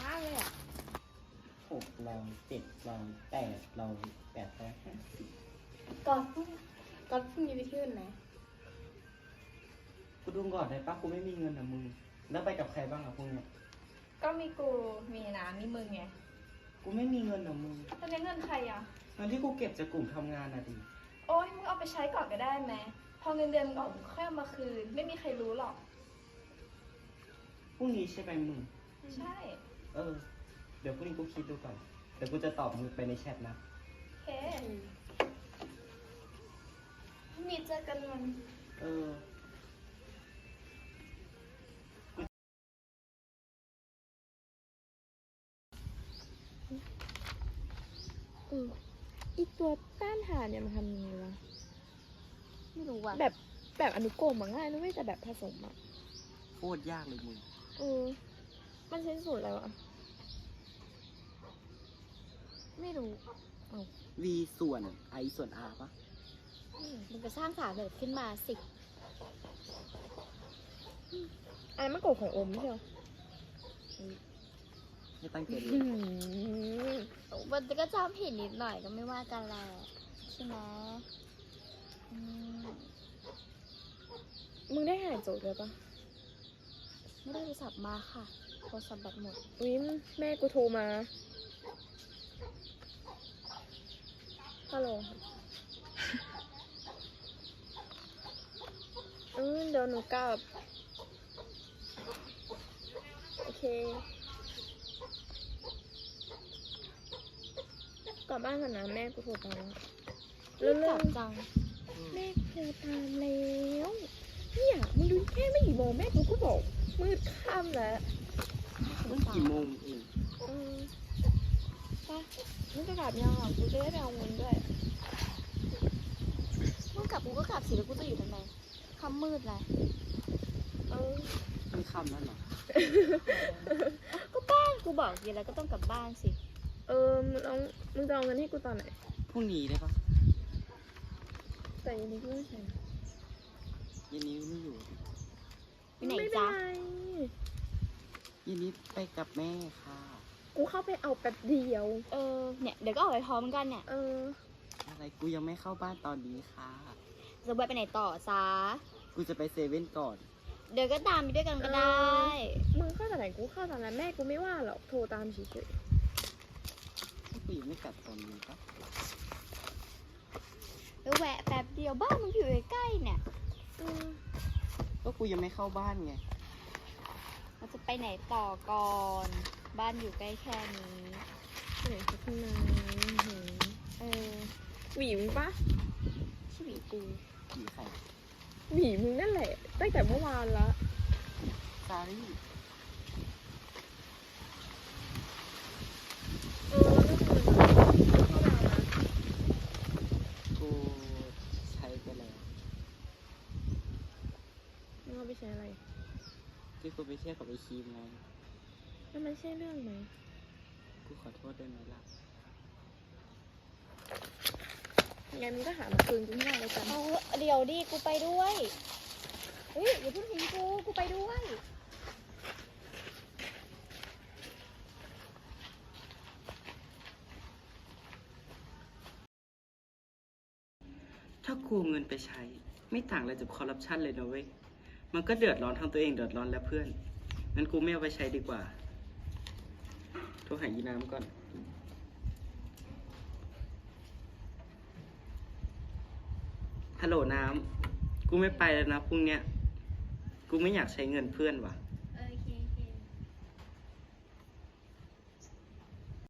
มากเลยอะหกร้อยเจ็ดร้อยแปดร้อยแปดร้อยห้าสิบก่อนก่อนพรุ่งนี้ไปเที่ยวไหนกูดูก่อนได้ปะกูไม่มีเงินนะมึง แล้วไปกับใครบ้างอะพวกเนี้ยก็มีกูมีน้ำมีมึงไงกูไม่มีเงินนะมึงตอนนี้เงินใครอะเงินที่กูเก็บจากกลุ่มทำงานนะดิโอ๊ยมึงเอาไปใช้ก่อนก็ได้ไหมพอเงินเดือนมึงออกมึงค่อยเอามาคืน ไม่มีใครรู้หรอก พรุ่งนี้ใช่ไหมมึง ใช่ เออ เดี๋ยวพรุ่งนี้กูคิดดูก่อน เดี๋ยวกูจะตอบมึงไปในแชทนะโอเคพรุ่งนี้เจอกันวันเออ เอออีตัวต้านทานเนี่ยมันทำยังไงวะ ไม่รู้ว่ะแบบแบบอนุกรมอะง่ายนะเว้ยแต่แบบผสมอะโคตรยากเลยมึง เออ มันใช้สูตรอะไรวะ ไม่รู้ v ส่วน i ส่วน r ปะมึงจะสร้างสารเกิดขึ้นมาสิอันนั้นมันกฎของโอมไม่ใช่เหรอให้ตั้งใจเรียอืนมมันก็จำผิดนิดหน่อยก็ไม่ว่ากันแหละใช่ไหมอืมมึงได้หายโจทย์เลยปะ ไม่ได้โทรศัพท์มาค่ะ โทรศัพท์แบตหมดวิมแม่กูโทรมา ฮัลโหล อืมเดี๋ยวหนูกลับ โอเค กลับบ้านก่อนนะแม่กูโทรตามแล้วกเรื่ลัองบจัง แม่โทรตามแล้ว เนี่ยมึงดูแค่ไม่กี่โมงแม่กูก็บอก มืดค่ำแล้วเมื่อกี่โมงเองอืมไปมึงจะกลับยังอะกูจะได้ไปเอาเงินด้วยมึงกลับกูก็กลับสิแล้วกูจะอยู่ทำไมค่ำมืดเลยเออมันคำแล้วเหรอ ก็บ้านกูบอกอยู่แล้วก็ต้องกลับบ้านสิ เออมึงเอามึงจะเอาเงินให้กูตอนไหน พรุ่งนี้ได้ปะแต่ยังนี้กูไม่ใช่เย็นนี้ไม่อยู่ ไปไหนไม่เป็นจ๊ะไรเย็นนี้ไปกับแม่ค่ะ กูเข้าไปเอาแป๊บเดียว เออ เนี่ยเดี๋ยวก็ออกไปพร้อมกันเนี่ย เออ อะไรกูยังไม่เข้าบ้านตอนนี้ค่ะ จะไปไปไหนต่อซะกูจะไปเซเว่นก่อน เดี๋ยวก็ตามไปด้วยกันก็ได้ มึงเข้าตอนไหนกูเข้าตอนนั้นแม่กูไม่ว่าหรอก โทรตามเฉยกูยังไม่กลับตอนนี้ปะไปแวะแป๊บเดียวบ้านมึงอยู่ใกล้ๆเนี่ยๆอืม ก็กูยังไม่เข้าบ้านไง เราจะไปไหนต่อก่อน บ้านอยู่ใกล้แค่นี้ ไปไหนสักนานหือเออหวีมึงปะชีวิตกูผีไข่หวีมึงนั่นแหละ ตั้งแต่เมื่อวานละ ซารี่ เออแล้วก็มันเข้ามา กูใช้ไปแล้ว มึงเอาไปใช้อะไร ที่กูไปเที่ยวกับไอครีมไงแล้วมันใช่เรื่องไหม กูขอโทษได้ไหมล่ะงั้นมึงก็หามาคืนกูให้ได้แล้วกันเอาเดี๋ยวดิ กูไปด้วยเฮ้ยอย่าเพิ่งทิ้งกู กูไปด้วย ถ้ากูเอาเงินไปใช้ ไม่ต่างอะไรจากคอร์รัปชันเลยนะเว้ย มันก็เดือดร้อนทั้งตัวเองเดือดร้อนและเพื่อนงั้นกูไม่เอาไปใช้ดีกว่าโทรหายีน้ำก่อนฮัลโหลน้ำกูไม่ไปแล้วนะพรุ่งเนี้ยกูไม่อยากใช้เงินเพื่อนว่ะ